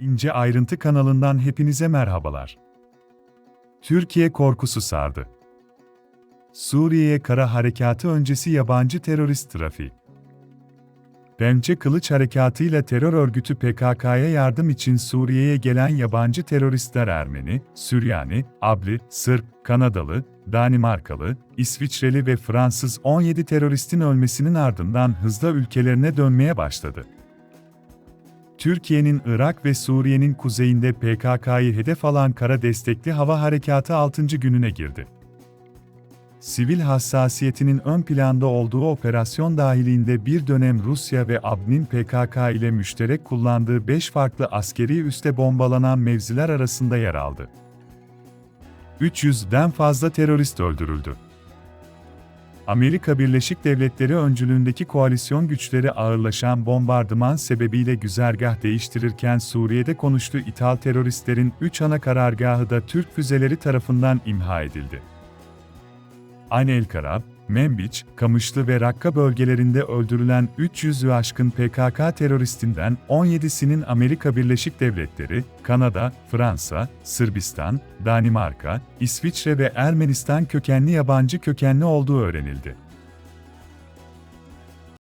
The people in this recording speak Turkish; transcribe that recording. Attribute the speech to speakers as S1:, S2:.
S1: İnce Ayrıntı kanalından hepinize merhabalar. Türkiye korkusu sardı. Suriye'ye kara harekatı öncesi yabancı terörist trafiği. Pençe Kılıç Harekatı ile terör örgütü PKK'ya yardım için Suriye'ye gelen yabancı teröristler Ermeni, Süryani, Abli, Sırp, Kanadalı, Danimarkalı, İsviçreli ve Fransız 17 teröristin ölmesinin ardından hızla ülkelerine dönmeye başladı. Türkiye'nin Irak ve Suriye'nin kuzeyinde PKK'yı hedef alan kara destekli hava harekatı 6. gününe girdi. Sivil hassasiyetinin ön planda olduğu operasyon dahilinde bir dönem Rusya ve AB'nin PKK ile müşterek kullandığı 5 farklı askeri üste bombalanan mevziler arasında yer aldı. 300'den fazla terörist öldürüldü. Amerika Birleşik Devletleri öncülüğündeki koalisyon güçleri ağırlaşan bombardıman sebebiyle güzergah değiştirirken Suriye'de konuştu ithal teröristlerin 3 ana karargahı da Türk füzeleri tarafından imha edildi. Ayn el Karab, Membiç, Kamışlı ve Rakka bölgelerinde öldürülen 300'ü aşkın PKK teröristinden 17'sinin Amerika Birleşik Devletleri, Kanada, Fransa, Sırbistan, Danimarka, İsviçre ve Ermenistan kökenli yabancı kökenli olduğu öğrenildi.